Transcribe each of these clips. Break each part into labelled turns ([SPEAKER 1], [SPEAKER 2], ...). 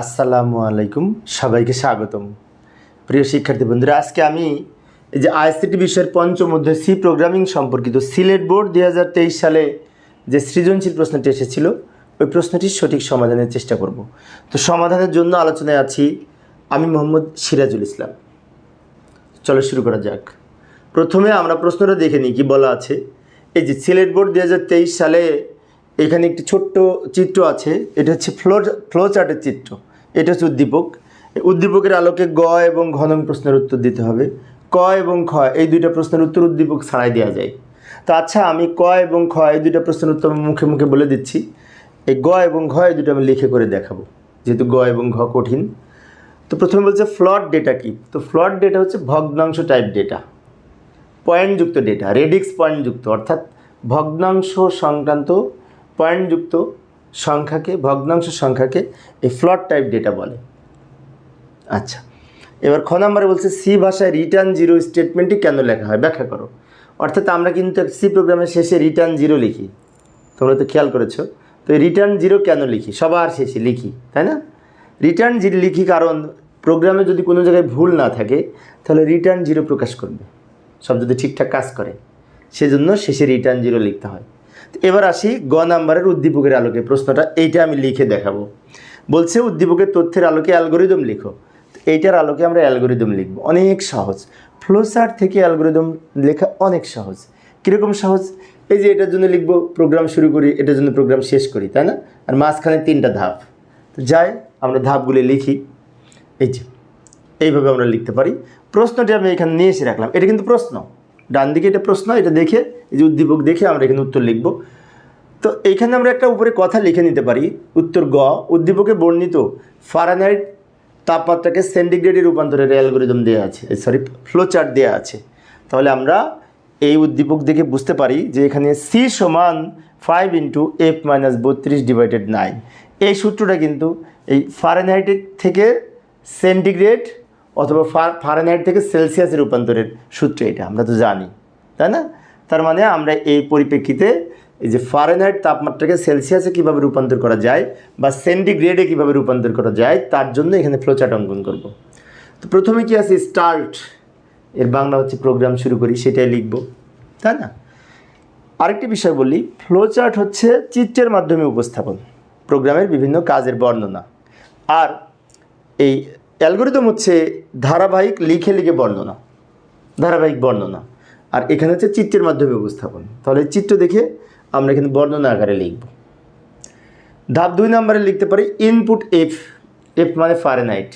[SPEAKER 1] আসসালামু আলাইকুম, সবাইকে স্বাগতম। প্রিয় শিক্ষার্থী বন্ধুরা, আজকে আমি যে আইসিটি বিষয়ের পঞ্চম অধ্যায় সি প্রোগ্রামিং সম্পর্কিত সিলেট বোর্ড দুই হাজার তেইশ সালে যে সৃজনশীল প্রশ্নটি এসেছিল, ওই প্রশ্নটির সঠিক সমাধানের চেষ্টা করব। তো সমাধানের জন্য আলোচনায় আছি আমি মোহাম্মদ সিরাজুল ইসলাম। চলো শুরু করা যাক। প্রথমে আমরা প্রশ্নটা দেখে নিই, কি বলা আছে। এই যে সিলেট বোর্ড দুই হাজার তেইশ সালে এখানে একটি ছোট্ট চিত্র আছে, এটা হচ্ছে ফ্লো ফ্লো চার্টের চিত্র। এটা হচ্ছে উদ্দীপক। উদ্দীপকের আলোকে গ এবং ঘনং প্রশ্নের উত্তর দিতে হবে। ক এবং খ, এই দুইটা প্রশ্নের উত্তর উদ্দীপক ছাড়াই দেওয়া যায়। তো আচ্ছা আমি ক এবং খ, এই দুইটা প্রশ্নের উত্তর মুখে মুখে বলে দিচ্ছি। এই গ এবং ঘ, এই দুটো আমি লিখে করে দেখাবো, যেহেতু গ এবং ঘ কঠিন। তো প্রথমে বলছে ফ্লট ডেটা কি? তো ফ্লট ডেটা হচ্ছে ভগ্নাংশ টাইপ ডেটা পয়েন্টযুক্ত ডেটা রেডিক্স পয়েন্টযুক্ত অর্থাৎ ভগ্নাংশ সংক্রান্ত পয়েন্টযুক্ত সংখ্যাকে, ভগ্নাংশ সংখ্যাকে এই ফ্লট টাইপ ডেটা বলে। আচ্ছা এবার খ নম্বরে বলছে সি ভাষায় রিটার্ন জিরো স্টেটমেন্টটি কেন লেখা হয়? ব্যাখ্যা করো। অর্থাৎ আমরা কিন্তু সি প্রোগ্রামের শেষে রিটার্ন জিরো লিখি। তোমরা তো খেয়াল করেছ। তো রিটার্ন জিরো কেন লিখি? সবার শেষে লিখি, তাই না? রিটার্ন জিরো লিখি কারণ প্রোগ্রামে যদি কোনো জায়গায় ভুল না থাকে, তাহলে রিটার্ন জিরো প্রকাশ করবে। সব যদি ঠিকঠাক কাজ করে, সেজন্য শেষে রিটার্ন জিরো লিখতে হয়। এবার আসি গ নাম্বারের উদ্দীপকের আলোকে। প্রশ্নটা এইটা আমি লিখে দেখাবো। বলছে, উদ্দীপকের তথ্যের আলোকে অ্যালগোরিদম লিখো। এইটার আলোকে আমরা অ্যালগোরিদম লিখব। অনেক সহজ। ফ্লোচার্ট থেকে অ্যালগোরিদম লেখা অনেক সহজ। কীরকম সহজ? এই যে এটার জন্য লিখব, প্রোগ্রাম শুরু করি, এটার জন্য প্রোগ্রাম শেষ করি তাই না? আর মাঝখানে তিনটা ধাপ। তো যাই, আমরা ধাপগুলি লিখি। এই যে, এইভাবে আমরা লিখতে পারি। প্রশ্নটি আমি এখানে নিয়ে এসে রাখলাম। এটা কিন্তু প্রশ্ন। ডান দিকে এটা প্রশ্ন, এটা দেখে, এই যে উদ্দীপক দেখে আমরা এখানে উত্তর লিখব। তো এইখানে আমরা একটা উপরে কথা লিখে নিতে পারি, উত্তর গ, উদ্দীপকে বর্ণিত ফারানাইট তাপমাত্রাকে সেন্টিগ্রেডে রূপান্তরের অ্যালগোরিদম দেওয়া আছে সরি ফ্লো চার্ট দেওয়া আছে। তাহলে আমরা এই উদ্দীপক দেখে বুঝতে পারি যে এখানে সি সমান ফাইভ ইন্টু এফ মাইনাস বত্রিশ ডিভাইডেড নাইন এই সূত্রটা কিন্তু এই ফারেনহাইটের থেকে সেন্টিগ্রেড অথবা ফারেনহাইট থেকে সেলসিয়াসে রূপান্তরের সূত্র এটা, আমরা তো জানি, তাই না? তার মানে আমরা এই পরিপ্রেক্ষিতে এই যে ফারেনহাইট তাপমাত্রাকে সেলসিয়াসে কীভাবে রূপান্তর করা যায় বা সেন্টিগ্রেডে কীভাবে রূপান্তর করা যায়, তার জন্য এখানে ফ্লোচার্ট অঙ্কন করব। তো প্রথমে কি আছে? স্টার্ট এর বাংলা হচ্ছে প্রোগ্রাম শুরু করি, সেটাই লিখব, তাই না? আরেকটি বিষয় বলি ফ্লোচার্ট হচ্ছে চিত্রের মাধ্যমে উপস্থাপন প্রোগ্রামের বিভিন্ন কাজের বর্ণনা। আর এই অ্যালগোরিদম হচ্ছে ধারাবাহিক লিখে লিখে বর্ণনা, ধারাবাহিক বর্ণনা। আর এখানে হচ্ছে চিত্রের মাধ্যমে উপস্থাপন। তাহলে চিত্র দেখে আমরা এখানে বর্ণনা আকারে লিখব। ধাপ দুই নম্বরে লিখতে পারি ইনপুট এফ এফ মানে ফারেনহাইট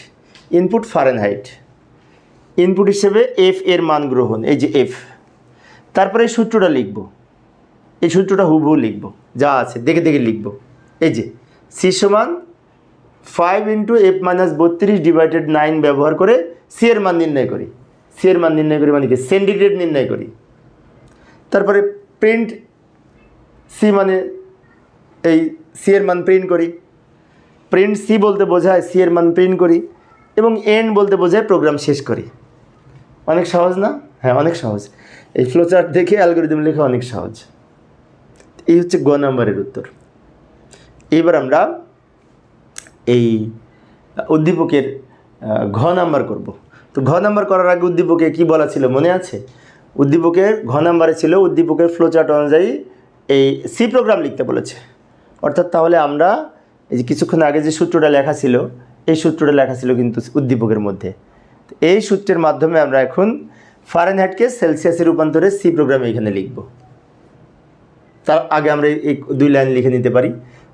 [SPEAKER 1] ইনপুট ফারেনহাইট ইনপুট হিসেবে এফ এর মান গ্রহণ, এই যে এফ তারপরে এই সূত্রটা লিখব। এই সূত্রটা হুবহু লিখব। যা আছে, দেখে দেখে লিখব। এই যে সমান ফাইভ ইন্টু এফ মাইনাস বত্রিশ ডিভাইডেড নাইন ব্যবহার করে সি এর মান নির্ণয় করি। সি এর মান নির্ণয় করি মানে কি? সেন্টিগ্রেড নির্ণয় করি। তারপরে প্রিন্ট সি মানে এই সি এর মান প্রিন্ট করি। প্রিন্ট সি বলতে বোঝায় সি এর মান প্রিন্ট করি এবং এন্ড বলতে বোঝায় প্রোগ্রাম শেষ করি। অনেক সহজ না? হ্যাঁ অনেক সহজ। এই ফ্লোচার্ট দেখে অ্যালগোরিদম লেখা অনেক সহজ। এই হচ্ছে গ নাম্বারের উত্তর। এবার আমরা এই উদ্দীপকের ঘ নাম্বার করব। তো ঘ নাম্বার করার আগে উদ্দীপকে কি বলা ছিল মনে আছে? উদ্দীপকের ঘ নাম্বারে ছিল উদ্দীপকের ফ্লোচার্ট অনুযায়ী এই সি প্রোগ্রাম লিখতে বলেছে। অর্থাৎ তাহলে আমরা এই যে কিছুক্ষণ আগে যে সূত্রটা লেখা ছিল, এই সূত্রটা লেখা ছিল কিন্তু উদ্দীপকের মধ্যে। এই সূত্রের মাধ্যমে আমরা এখন ফারেন ফারেনহাইটকে সেলসিয়াসে রূপান্তরে সি প্রোগ্রামে এখানে লিখব। তার আগে আমরা এই দুই লাইন লিখে নিতে পারি।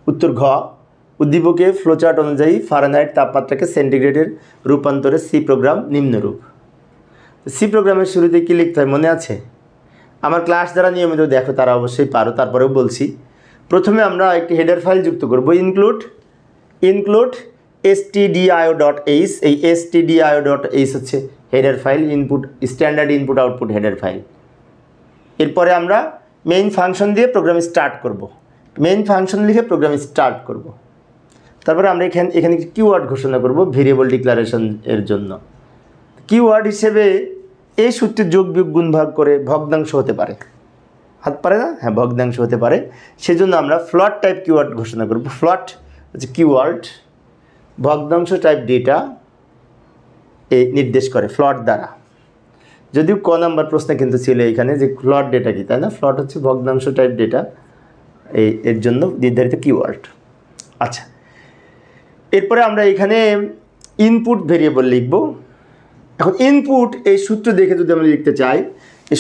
[SPEAKER 1] উত্তর ঘ উদ্দীপকে ফ্লোচার্ট অনুযায়ী ফারেনহাইট তাপমাত্রাকে সেন্টিগ্রেডের রূপান্তরে সি প্রোগ্রাম নিম্নরূপ সি প্রোগ্রামের শুরুতে কী লিখতে হয় মনে আছে? আমার ক্লাস যারা নিয়মিত দেখো, তারা অবশ্যই পারো, তারপরেও বলছি। প্রথমে আমরা একটি হেডার ফাইল যুক্ত করব include include S TDIO dot H এই এস টিডিআইও ডট এইচ হচ্ছে header file input standard input output header file এরপরে আমরা মেইন ফাংশন দিয়ে প্রোগ্রাম স্টার্ট করব। মেইন ফাংশন লিখে প্রোগ্রাম স্টার্ট করব। তারপরে আমরা এখানে এখানে কিওয়ার্ড ঘোষণা করব ভেরিয়েবল ডিক্লারেশন এর জন্য। কিওয়ার্ড হিসেবে এই সূত্রের যোগ, বিয়োগ, গুণ, ভাগ করে ভগ্নাংশ হতে পারে। হাত পারে না? হ্যাঁ ভগ্নাংশ হতে পারে। সেজন্য আমরা ফ্লট টাইপ কিওয়ার্ড ঘোষণা করব। ফ্লট হচ্ছে কিওয়ার্ড ভগ্নাংশ টাইপ ডেটা এ নির্দেশ করে ফ্লট দ্বারা। যদিও ক নাম্বার প্রশ্নে কিন্তু ছিল এখানে যে ফ্লট ডেটা কি, তাই না? ফ্লট হচ্ছে ভগ্নাংশ টাইপ ডেটা এই এর জন্য নির্ধারিত কিওয়ার্ড আচ্ছা এরপরে আমরা এখানে ইনপুট ভেরিয়েবল লিখব। এখন ইনপুট এই সূত্র দেখে যদি আমরা লিখতে চাই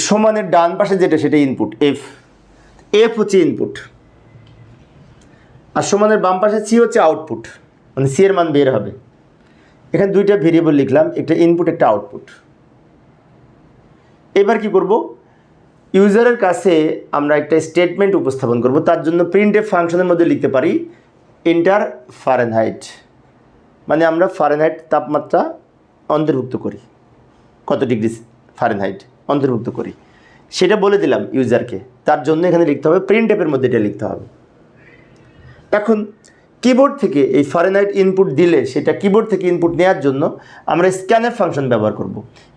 [SPEAKER 1] সমানের ডান পাশে যেটা সেটা ইনপুট এফ এফ হচ্ছে ইনপুট আর সমানের বাম পাশে সি হচ্ছে আউটপুট মানে সি এর মান বের হবে। এখানে দুইটা ভেরিয়েবল লিখলাম, একটা ইনপুট একটা আউটপুট এবার কি করব? ইউজারের কাছে আমরা একটা স্টেটমেন্ট উপস্থাপন করব, তার জন্য প্রিন্ট এফ ফাংশনের মধ্যে লিখতে পারি ইন্টার ফারেনহাইট মানে আমরা ফারেনহাইট তাপমাত্রা অন্তর্ভুক্ত করি। কত ডিগ্রি ফারেনহাইট অন্তর্ভুক্ত করি। সেটা বলে দিলাম ইউজারকে তার জন্য এখানে লিখতে হবে প্রিন্ট অ্যাপের মধ্যে এটা লিখতে হবে। এখন কিবোর্ড থেকে এই ফরেনাইট ইনপুট দিলে সেটা কিবোর্ড থেকে ইনপুট নেওয়ার জন্য আমরা স্ক্যানএফ ফাংশন ব্যবহার করব।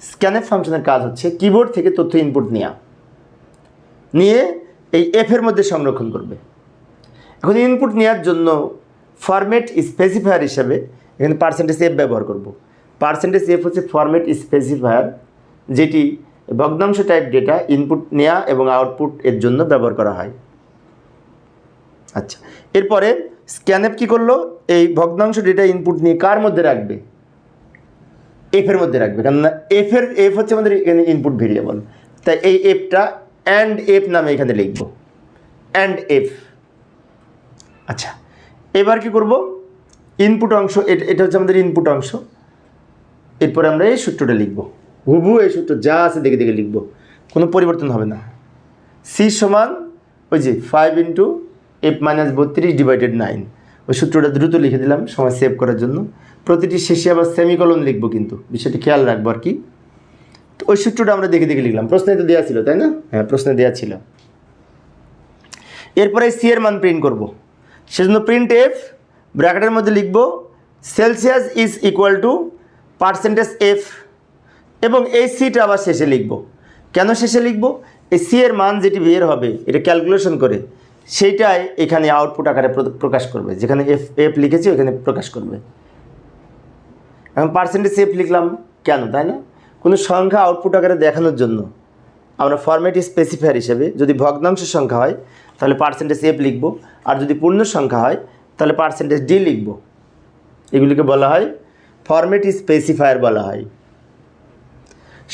[SPEAKER 1] স্ক্যানএফ ফাংশনের কাজ হচ্ছে কিবোর্ড থেকে তথ্য ইনপুট নেওয়া নিয়ে এই এফের মধ্যে সংরক্ষণ করবে। এখন ইনপুট নেওয়ার জন্য ফরম্যাট স্পেসিফায়ার হিসাবে এখানে পার্সেন্টেজ এফ ব্যবহার করব। পার্সেন্টেজ এফ হচ্ছে ফরম্যাট স্পেসিফায়ার যেটি ভগ্নাংশ টাইপ ডেটা ইনপুট নেওয়া এবং আউটপুট এর জন্য ব্যবহার করা হয়। আচ্ছা এরপরে স্ক্যানএপ কী করল? এই ভগ্নাংশ ডেটা ইনপুট নিয়ে কার মধ্যে রাখবে? এফের মধ্যে রাখবে, কেননা এফের এফ হচ্ছে আমাদের এখানে ইনপুট ভেরিয়েবল তাই এই এফটা অ্যান্ড এফ নামে এখানে লিখব। অ্যান্ড এফ আচ্ছা এবার কি করব? ইনপুট অংশ, এটা- হচ্ছে আমাদের ইনপুট অংশ। এরপরে আমরা এই সূত্রটা লিখব। হুবু এই সূত্র যা আছে দেখে দেখে লিখব। কোনো পরিবর্তন হবে না। সি সমান ওই যে ফাইভ ইন্টু এফ মাইনাস বত্রিশ ডিভাইডেড নাইন ওই সূত্রটা দ্রুত লিখে দিলাম, সময় সেভ করার জন্য। প্রতিটি শেষে আবার সেমিকলন লিখব কিন্তু। বিষয়টি খেয়াল রাখব আর কি। তো ওই সূত্রটা আমরা দেখে দেখে লিখলাম। প্রশ্নে তো দেওয়া ছিল, তাই না? হ্যাঁ প্রশ্নে দেওয়া ছিল। এরপরে সি এর মান প্রিন্ট করব। সেজন্য প্রিন্ট এফ ব্র্যাকেটের মধ্যে লিখব Celsius is equal to percentage F এবং এই সিটা আবার শেষে লিখব। কেন শেষে লিখব? এই সি এর মান যেটি বের হবে, এটা ক্যালকুলেশন করে, সেইটাই এখানে আউটপুট আকারে প্র- প্রকাশ করবে, যেখানে এফ এফ লিখেছি ওখানে প্রকাশ করবে। এখন পার্সেন্টেজ এফ লিখলাম কেন, তাই না? কোনো সংখ্যা আউটপুট আকারে দেখানোর জন্য। আমরা ফরম্যাট স্পেসিফায়ার হিসেবে যদি ভগ্নাংশ সংখ্যা হয় তাহলে পার্সেন্টেজ এফ লিখব। আর যদি পূর্ণ সংখ্যা হয়, তাহলে পার্সেন্টেজ ডি লিখব। এগুলিকে বলা হয় ফরম্যাট স্পেসিফায়ার বলা হয়।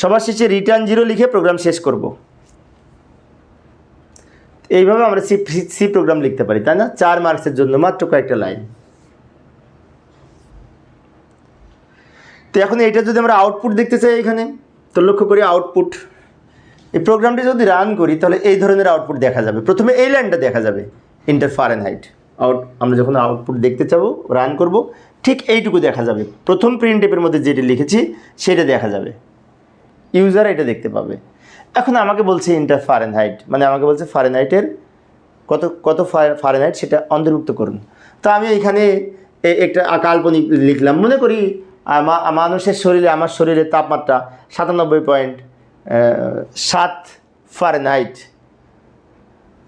[SPEAKER 1] সবার শেষে রিটার্ন জিরো লিখে প্রোগ্রাম শেষ করব। এইভাবে আমরা সি সি প্রোগ্রাম লিখতে পারি, তাই না? চার মার্কসের জন্য মাত্র কয়েকটা লাইন তো এখন এটা যদি আমরা আউটপুট দেখতে চাই এখানে, তো লক্ষ্য করি আউটপুট এই প্রোগ্রামটি যদি রান করি, তাহলে এই ধরনের আউটপুট দেখা যাবে। প্রথমে এই লাইনটা দেখা যাবে ইন্টার হাইট আউট আমরা যখন আউটপুট দেখতে চাবো রান করব, ঠিক এইটুকু দেখা যাবে। প্রথম প্রিন্ট টেপের মধ্যে যেটি লিখেছি, সেটা দেখা যাবে। ইউজার এটা দেখতে পাবে। এখন আমাকে বলছে ইন্টার ফারেন হাইট মানে আমাকে বলছে ফারেন হাইটের কত কত ফারেন হাইট সেটা অন্তর্ভুক্ত করুন। তো আমি এখানে একটা কাল্পনিক লিখলাম। মনে করি মানুষের শরীরে, আমার শরীরের তাপমাত্রা সাতানব্বই পয়েন্ট সাত ফারেনহাইট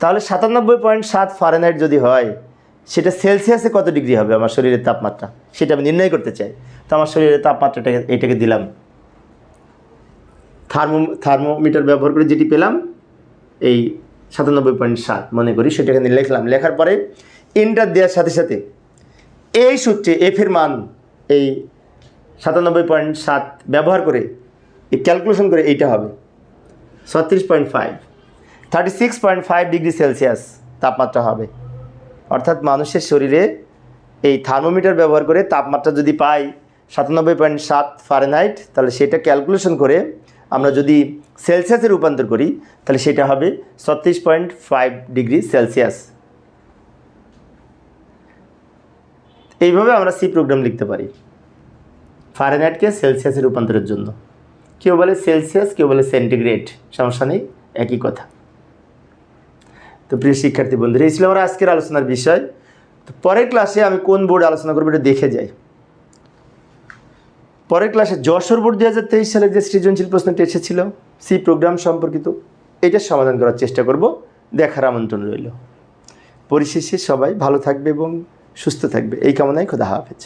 [SPEAKER 1] তাহলে সাতানব্বই পয়েন্ট সাত ফারেনহাইট যদি হয়, সেটা সেলসিয়াসে কত ডিগ্রি হবে আমার শরীরের তাপমাত্রা? সেটা আমি নির্ণয় করতে চাই। তো আমার শরীরের তাপমাত্রাটাকে এটাকে দিলাম। থার্মো থার্মোমিটার ব্যবহার করে যেটি পেলাম, এই সাতানব্বই পয়েন্ট সাত মনে করি সেটা এখানে লিখলাম। লেখার পরে ইন্টার দেওয়ার সাথে সাথে এই সূত্রে এফের মান এই সাতানব্বই পয়েন্ট সাত ব্যবহার করে ক্যালকুলেশন করে এইটা হবে। ছত্রিশ point five thirty six point five degree Celsius তাপমাত্রা হবে। অর্থাৎ মানুষের শরীরে এই থার্মোমিটার ব্যবহার করে তাপমাত্রা যদি পাই সাতানব্বই পয়েন্ট সাত ফারেনহাইট তাহলে সেটা ক্যালকুলেশন করে আমরা যদি সেলসিয়াসে রূপান্তর করি, তাহলে সেটা হবে ছত্রিশ পয়েন্ট ফাইভ ডিগ্রি সেলসিয়াস। এইভাবে আমরা সি প্রোগ্রাম লিখতে পারি। ফারেনহাইটকে সেলসিয়াসে রূপান্তরের জন্য। কেউ বলে সেলসিয়াস, কেউ বলে সেন্টিগ্রেড। সমস্যা নেই, একই কথা। তো প্রিয় শিক্ষার্থী বন্ধুরা, এই ছিল আমার আজকের আলোচনার বিষয়। তো পরের ক্লাসে আমি কোন বোর্ড আলোচনা করব এটা দেখে যাই। পরের ক্লাসে যশোর বোর্ড দু হাজার তেইশ সালে যে সৃজনশীল প্রশ্নটি এসেছিল, সি প্রোগ্রাম সম্পর্কিত এটার সমাধান করার চেষ্টা করব। দেখার আমন্ত্রণ রইল। পরিশেষে সবাই ভালো থাকবে এবং সুস্থ থাকবে। এই কামনায় খোদা হাফেজ।